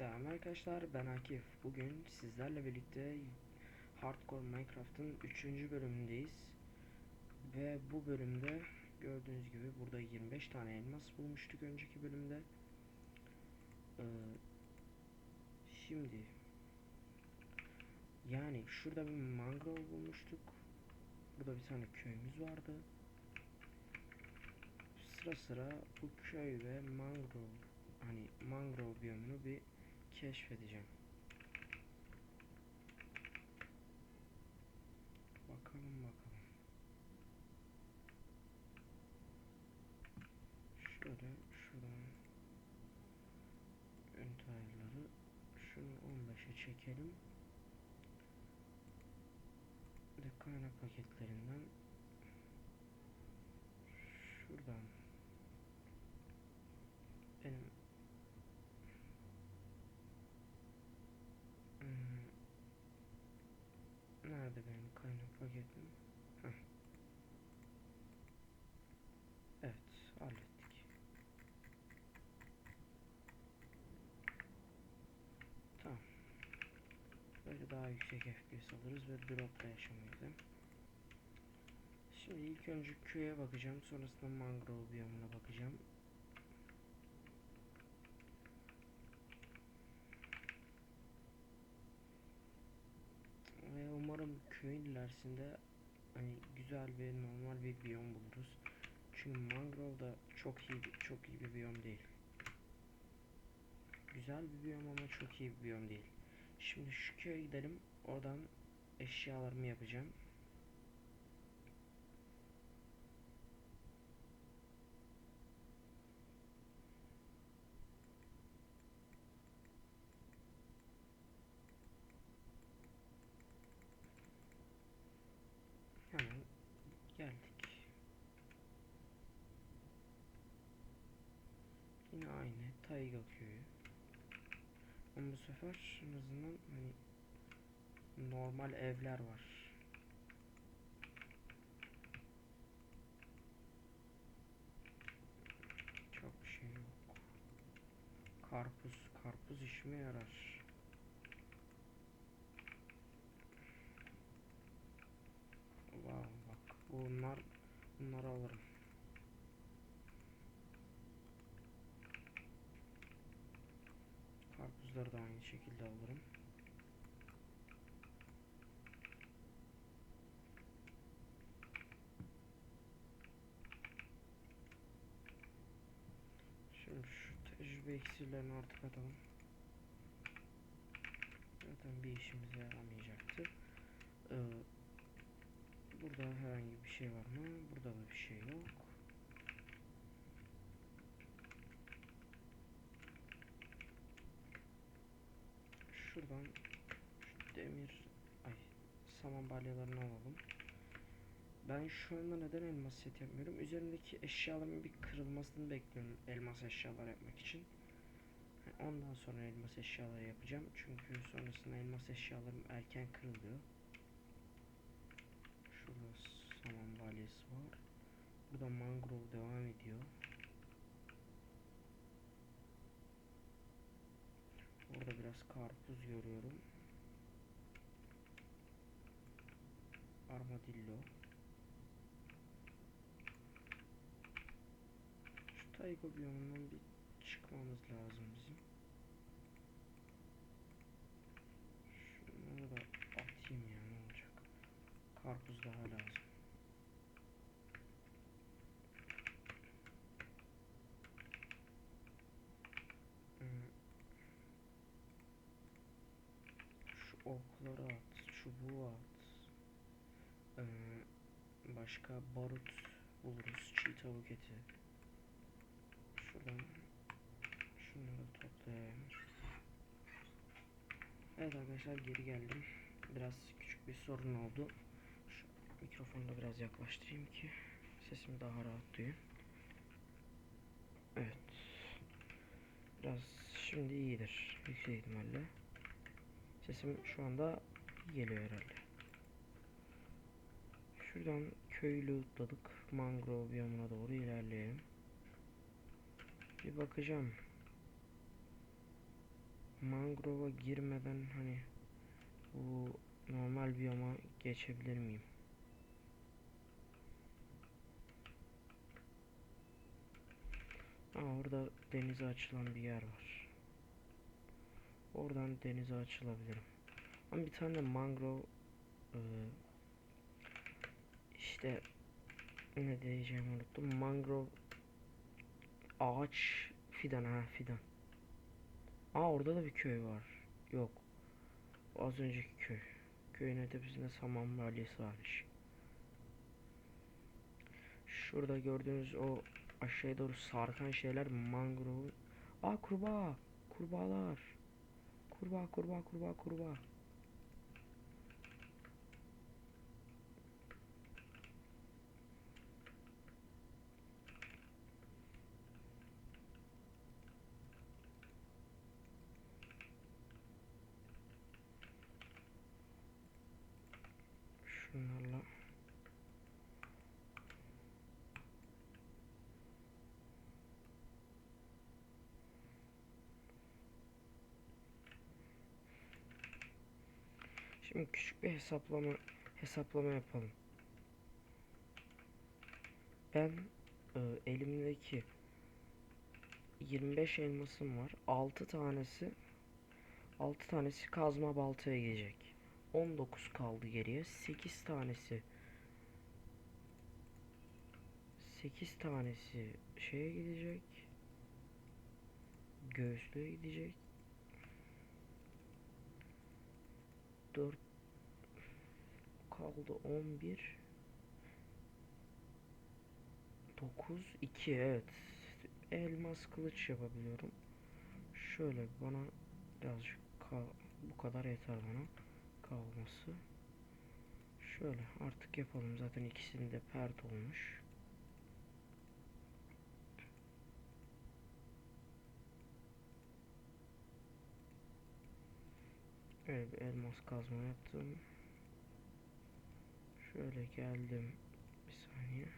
Selam arkadaşlar ben Akif. Bugün sizlerle birlikte Hardcore Minecraft'ın 3. bölümündeyiz. Ve bu bölümde gördüğünüz gibi burada 25 tane elmas bulmuştuk önceki bölümde. Ee, şimdi yani şurada bir mangrove bulmuştuk. Burada bir tane köyümüz vardı. Sıra sıra bu köy ve mangrove hani mangrove biyomunu bir keşfedeceğim. Bakalım bakalım. Şöyle şuradan ön tayarları şunu 15'e çekelim. De kaynak paketlerinden şuradan benim Hmm. Nerede benim kaynak paketim? Heh. Evet, hallettik. Tamam. Daha yüksek FPS alırız ve drop'ta yaşamayız. hem. Şimdi ilk önce köye bakacağım, sonrasında mangrove biyomuna bakacağım. Ve umarım köyün ilerisinde hani güzel ve normal bir biyom buluruz. Çünkü mangrove da çok iyi çok iyi bir biyom değil. Güzel bir biyom ama çok iyi bir biyom değil. Şimdi şu köye gidelim. Oradan eşyalarımı yapacağım. Hemen geldik. Yine aynı Tayga köyü. Ama bu sefer en azından hani normal evler var. Çok şey yok. Karpuz, karpuz işime yarar. Wow bak bunlar bunları alırım. Karpuzları da aynı şekilde alırım. Şimdi şu tecrübe iksirlerini artık atalım. Zaten bir işimize yaramayacaktı. Ee, Burada herhangi bir şey var mı? Burada da bir şey yok. Şuradan şu demir ay saman balyalarını alalım. Ben şu anda neden elmas set yapmıyorum? Üzerindeki eşyaların bir kırılmasını bekliyorum elmas eşyalar yapmak için. Ondan sonra elmas eşyaları yapacağım. Çünkü sonrasında elmas eşyalarım erken kırılıyor. Şurada saman balyası var. Burada mangrove devam ediyor. Orada biraz karpuz görüyorum. Armadillo. Şu tayga biyomundan bir çıkmamız lazım bizim. Şunları da atayım ya ne olacak. Karpuz daha lazım. Hmm. Şu okları at, çubuğu at. Ee, başka barut buluruz, çiğ tavuk eti. Şuradan şunları toplayayım. Evet arkadaşlar geri geldim. Biraz küçük bir sorun oldu. Şu mikrofonu da biraz yaklaştırayım ki sesimi daha rahat duyun. Evet. Biraz şimdi iyidir. Yüksek ihtimalle. Sesim şu anda geliyor herhalde. Şuradan köyü lootladık. Mangrove biyomuna doğru ilerleyelim. Bir bakacağım. mangrova girmeden hani bu normal biyoma geçebilir miyim? Aa, orada denize açılan bir yer var. Oradan denize açılabilirim. Ama bir tane de mangrove e, işte ne diyeceğimi unuttum. Mangrove ağaç fidan ha fidan. Aa orada da bir köy var. Yok. Az önceki köy. Köyün tepesinde saman balyası varmış. Şurada gördüğünüz o aşağıya doğru sarkan şeyler mangrove. Aa kurbağa. Kurbağalar. Kurbağa kurbağa kurbağa kurbağa. Şunlarla Şimdi küçük bir hesaplama hesaplama yapalım. Ben e, elimdeki 25 elmasım var. 6 tanesi 6 tanesi kazma baltaya gidecek. 19 kaldı geriye. 8 tanesi 8 tanesi şeye gidecek. Göğüslüğe gidecek. 4 kaldı 11 9 2 evet elmas kılıç yapabiliyorum şöyle bana birazcık bu kadar yeter bana kalması şöyle artık yapalım zaten ikisinin de pert olmuş Evet bir elmas kazma yaptım. Şöyle geldim. Bir saniye.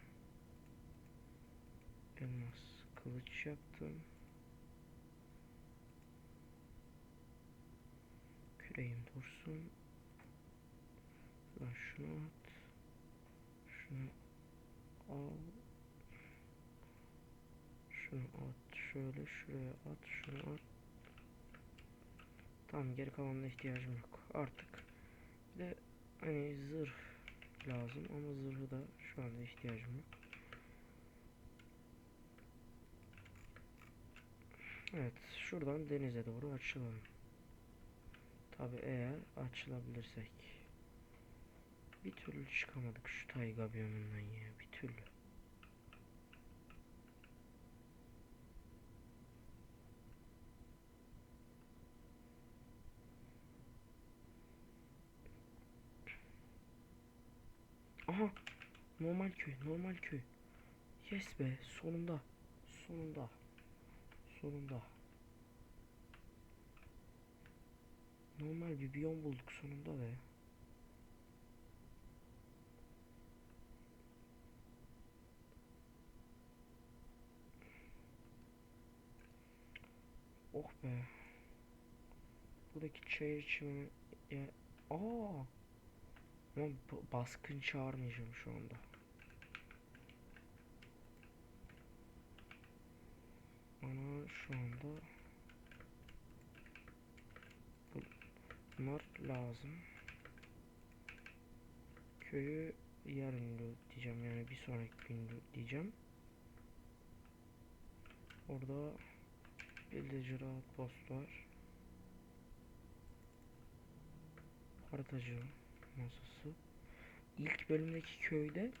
Elmas kılıç yaptım. Küreğim dursun. Ben şunu at. Şunu al. Şunu at. Şöyle şuraya at. Şunu at. Tamam geri kalanına ihtiyacım yok. Artık bir de hani zırh lazım ama zırhı da şu anda ihtiyacım yok. Evet şuradan denize doğru açılalım. Tabi eğer açılabilirsek. Bir türlü çıkamadık şu tayga biyomundan ya bir türlü. Aha normal köy normal köy. Yes be sonunda sonunda sonunda. Normal bir biyom bulduk sonunda be. Oh be. Buradaki çayır çimeni ya. Aa. Ama baskın çağırmayacağım şu anda. Bana şu anda bu- bunlar lazım. Köyü yarın diyeceğim yani bir sonraki gün diyeceğim. Orada Villager outpost var. Haritacı masası. İlk bölümdeki köyde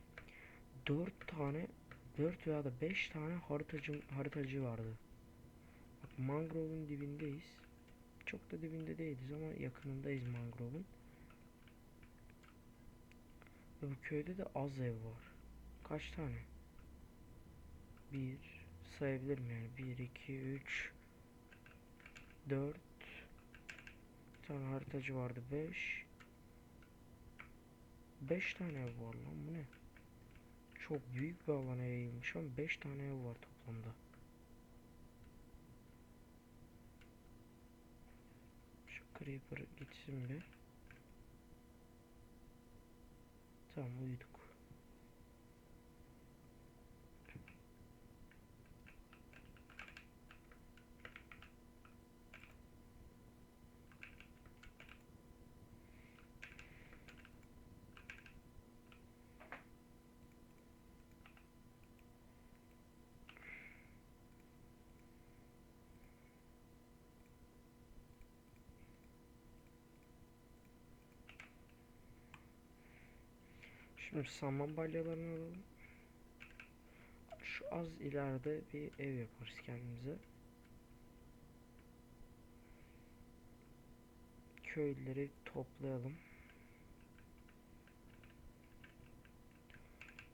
4 tane 4 veya da 5 tane haritacı haritacı vardı. Bak mangrove'un dibindeyiz. Çok da dibinde değiliz ama yakınındayız mangrove'un. Ve bu köyde de az ev var. Kaç tane? Bir sayabilirim yani. 1 2 3 4 Bir tane haritacı vardı 5 5 tane ev var lan bu ne? Çok büyük bir alana yayılmış ama 5 tane ev var toplamda. Creeper gitsin bir. Tamam uyuduk. Şimdi saman balyalarını alalım. Şu az ileride bir ev yaparız kendimize. Köylüleri toplayalım.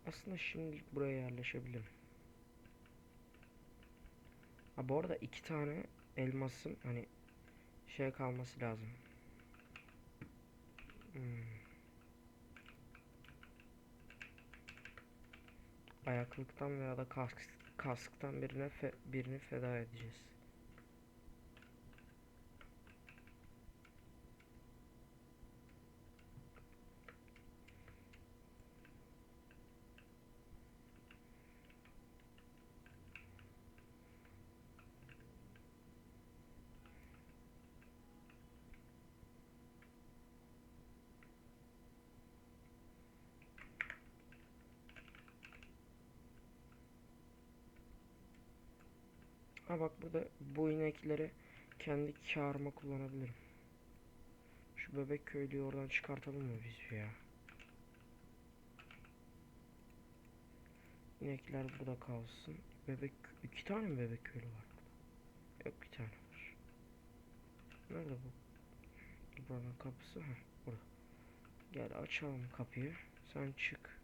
Aslında şimdilik buraya yerleşebilirim. Ha bu arada iki tane elmasın hani şey kalması lazım. Ayaklıktan veya da kask, kasktan birine fe, birini feda edeceğiz. Ha bak burada bu inekleri kendi karıma kullanabilirim. Şu bebek köylüyü oradan çıkartalım mı biz ya? İnekler burada kalsın. Bebek iki tane mi bebek köylü var burada? Yok bir tane var. Nerede bu? Buranın kapısı ha burada. Gel açalım kapıyı. Sen çık.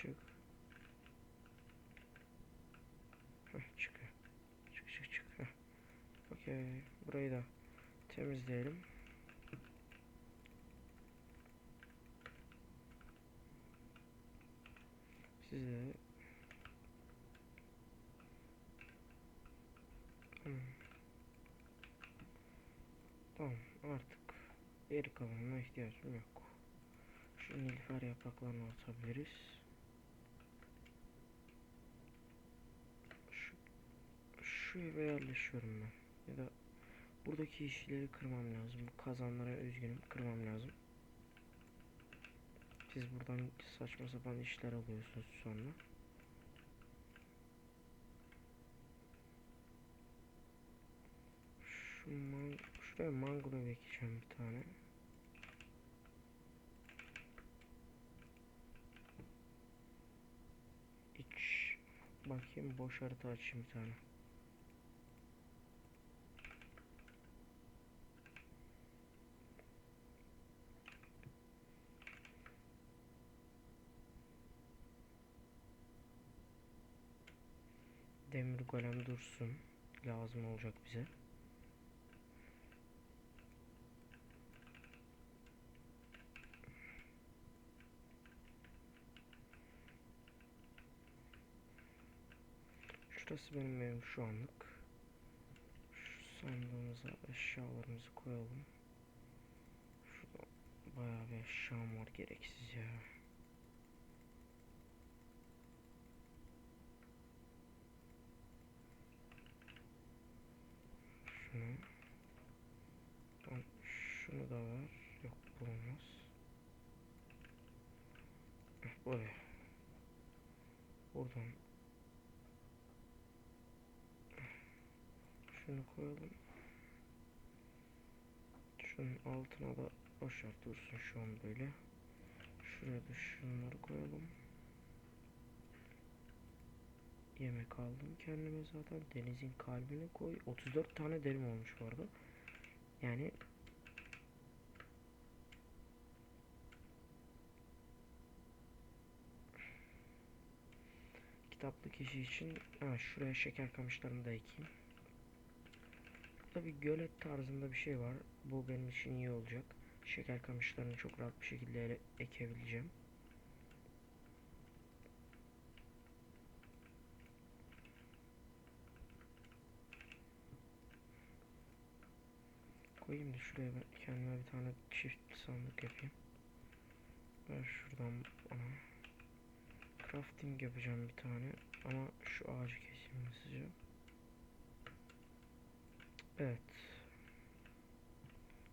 Çık. Heh, çık. Çık çık çık. Heh. Okey. Burayı da temizleyelim. Size Hmm. Tamam artık geri kalanına ihtiyacım yok. Şu nilüfer yapraklarını atabiliriz. Şu eve yerleşiyorum ben. Ya da buradaki işleri kırmam lazım. Kazanlara üzgünüm kırmam lazım. Siz buradan saçma sapan işler alıyorsunuz sonra. Şu man şuraya mango ekeceğim bir tane. İç bakayım boş harita açayım bir tane. Golem dursun. Lazım olacak bize. Şurası benim evim şu anlık. Şu sandığımıza eşyalarımızı koyalım. Şurada bayağı bir eşyam var gereksiz ya. Şunu. Şunu da ver. Yok bu olmaz. Buraya. Buradan Şunu koyalım. Şunun altına da boşver dursun şu an böyle. Şuraya da şunları koyalım. Yemek aldım kendime zaten. Denizin kalbine koy. 34 tane derim olmuş bu arada. Yani kitaplık işi için ha, şuraya şeker kamışlarını da ekeyim. Burada bir gölet tarzında bir şey var. Bu benim için iyi olacak. Şeker kamışlarını çok rahat bir şekilde ekebileceğim. Koyayım da şuraya ben kendime bir tane çift sandık yapayım. Ver şuradan bana. Crafting yapacağım bir tane ama şu ağacı keseyim hızlıca. Evet.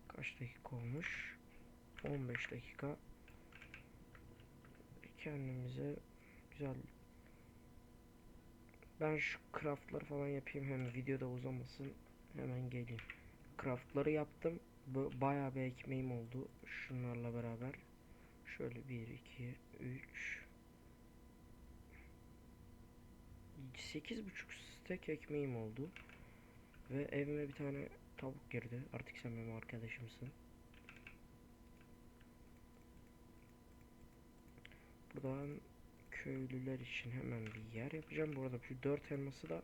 Kaç dakika olmuş? 15 dakika. Kendimize güzel ben şu craftları falan yapayım hem videoda uzamasın hemen geleyim. Craftları yaptım. Bayağı bir ekmeğim oldu şunlarla beraber. Şöyle 1 2 3 8 buçuk stek ekmeğim oldu. Ve evime bir tane tavuk girdi. Artık sen benim arkadaşımsın. Buradan köylüler için hemen bir yer yapacağım. Bu arada şu dört elması da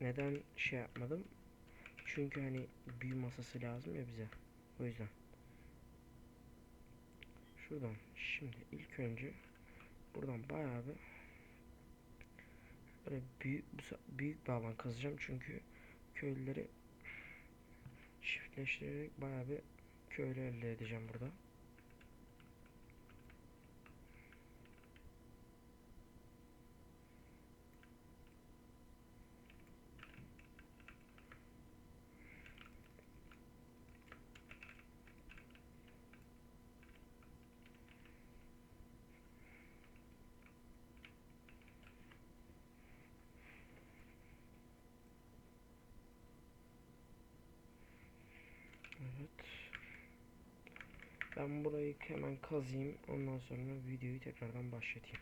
neden şey yapmadım? Çünkü hani büyü masası lazım ya bize. O yüzden. Şuradan şimdi ilk önce buradan bayağı bir böyle büyük büyük bir alan kazacağım çünkü köylüleri çiftleştirerek bayağı bir köylü elde edeceğim burada. Evet. Ben burayı hemen kazayım. Ondan sonra videoyu tekrardan başlatayım.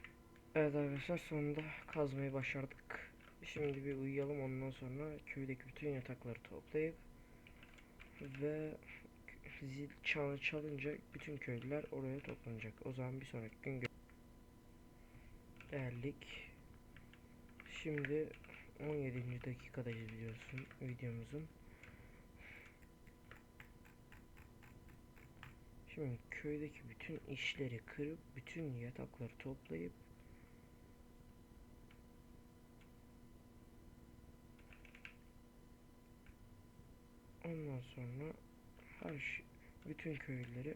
Evet arkadaşlar sonunda kazmayı başardık. Şimdi bir uyuyalım ondan sonra köydeki bütün yatakları toplayıp ve zil çanı çalınca bütün köylüler oraya toplanacak. O zaman bir sonraki gün geldik. Şimdi 17. dakikadayız biliyorsun videomuzun. Şimdi köydeki bütün işleri kırıp bütün yatakları toplayıp ondan sonra her şey, bütün köylüleri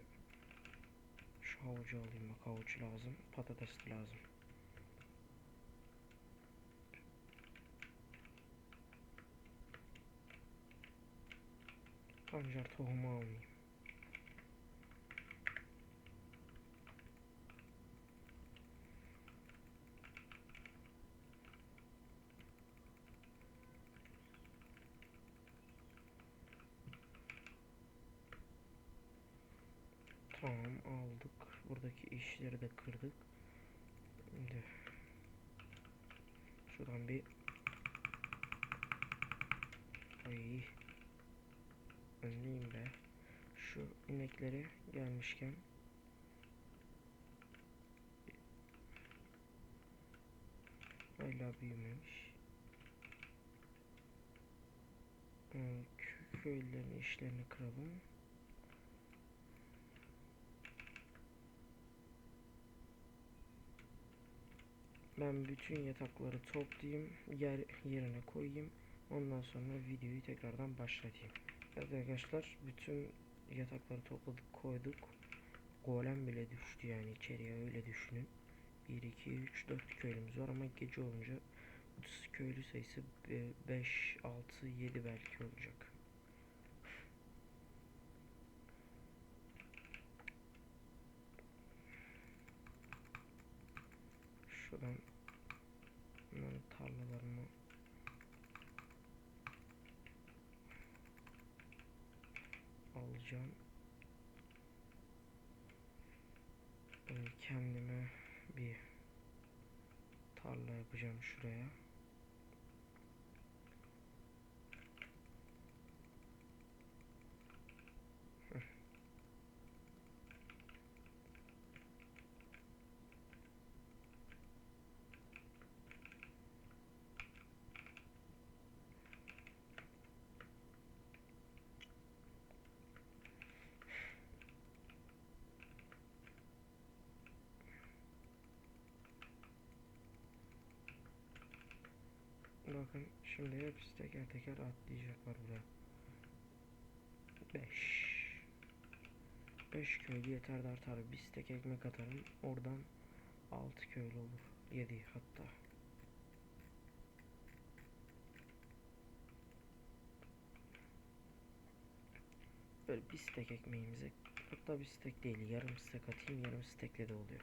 şu havucu alayım bak havuç lazım patates lazım. Pancar tohumu almayayım. Tamam aldık. Buradaki işleri de kırdık. Şimdi şuradan bir Ay önleyeyim be. Şu inekleri gelmişken hala büyümemiş. Ee, kö- Köylülerin işlerini kıralım. Ben bütün yatakları toplayayım, yer yerine koyayım. Ondan sonra videoyu tekrardan başlatayım. Evet arkadaşlar, bütün yatakları topladık, koyduk. Golem bile düştü yani içeriye öyle düşünün. 1 2 3 4 köylümüz var ama gece olunca köylü sayısı 5 6 7 belki olacak. Şuradan bunların tarlalarını alacağım. Böyle kendime bir tarla yapacağım şuraya. Bakın şimdi hepsi teker teker atlayacaklar buraya. 5 5 köylü yeter de artar. Bir tek ekmek atarım. Oradan 6 köylü olur. 7 hatta. Böyle bir stek ekmeğimize hatta bir stek değil yarım stek atayım yarım stekle de oluyor.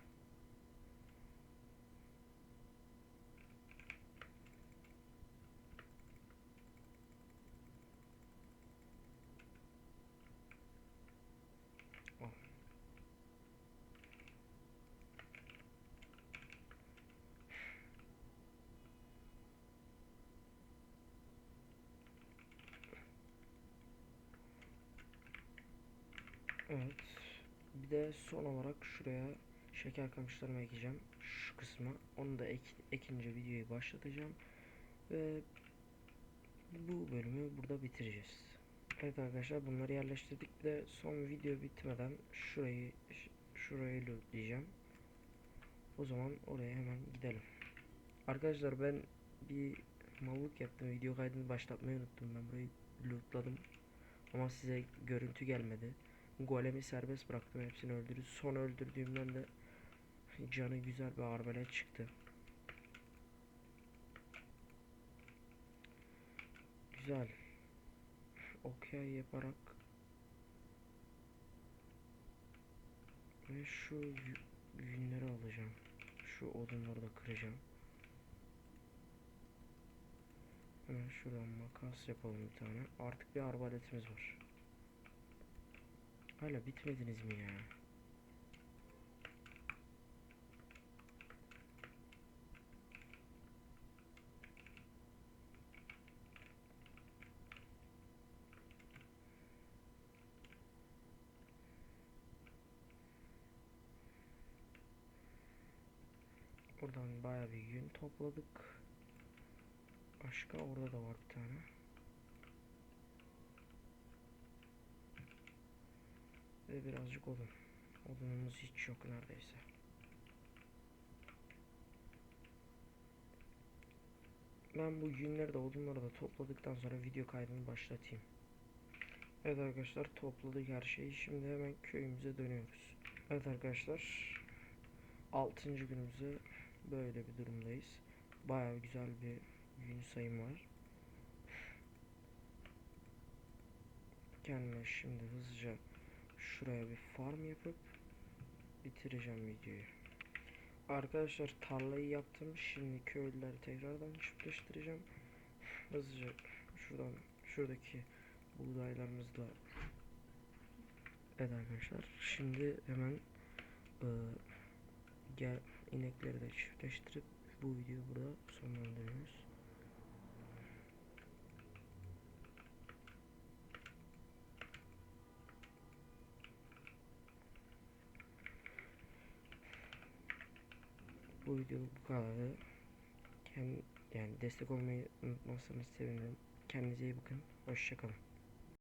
Evet. Bir de son olarak şuraya şeker kamışlarımı ekeceğim. Şu kısma. Onu da ek, ekince videoyu başlatacağım. Ve bu bölümü burada bitireceğiz. Evet arkadaşlar bunları yerleştirdik. De son video bitmeden şurayı şurayı lootleyeceğim. O zaman oraya hemen gidelim. Arkadaşlar ben bir mallık yaptım. Video kaydını başlatmayı unuttum. Ben burayı lootladım. Ama size görüntü gelmedi. Golemi serbest bıraktım. Hepsini öldürdü. Son öldürdüğümden de canı güzel bir arbelet çıktı. Güzel. Okey yaparak ve şu yü- yünleri alacağım. Şu odunları da kıracağım. Hemen şuradan makas yapalım bir tane. Artık bir arbaletimiz var. Hala bitmediniz mi ya? Buradan baya bir yün topladık. Başka orada da var bir tane. Ve birazcık odun. Odunumuz hiç yok neredeyse. Ben bu yünleri de odunları da topladıktan sonra video kaydını başlatayım. Evet arkadaşlar topladık her şeyi. Şimdi hemen köyümüze dönüyoruz. Evet arkadaşlar 6. günümüzde böyle bir durumdayız. Bayağı güzel bir gün sayım var. Kendime şimdi hızlıca şuraya bir farm yapıp bitireceğim videoyu. Arkadaşlar tarlayı yaptım. Şimdi köylüleri tekrardan çiftleştireceğim. Hızlıca şuradan şuradaki buğdaylarımızla Evet arkadaşlar. Şimdi hemen e, gel inekleri de çiftleştirip bu videoyu burada sonlandırıyoruz. Bu video bu kadardı. Kend, yani destek olmayı unutmazsanız sevinirim. Kendinize iyi bakın. Hoşçakalın.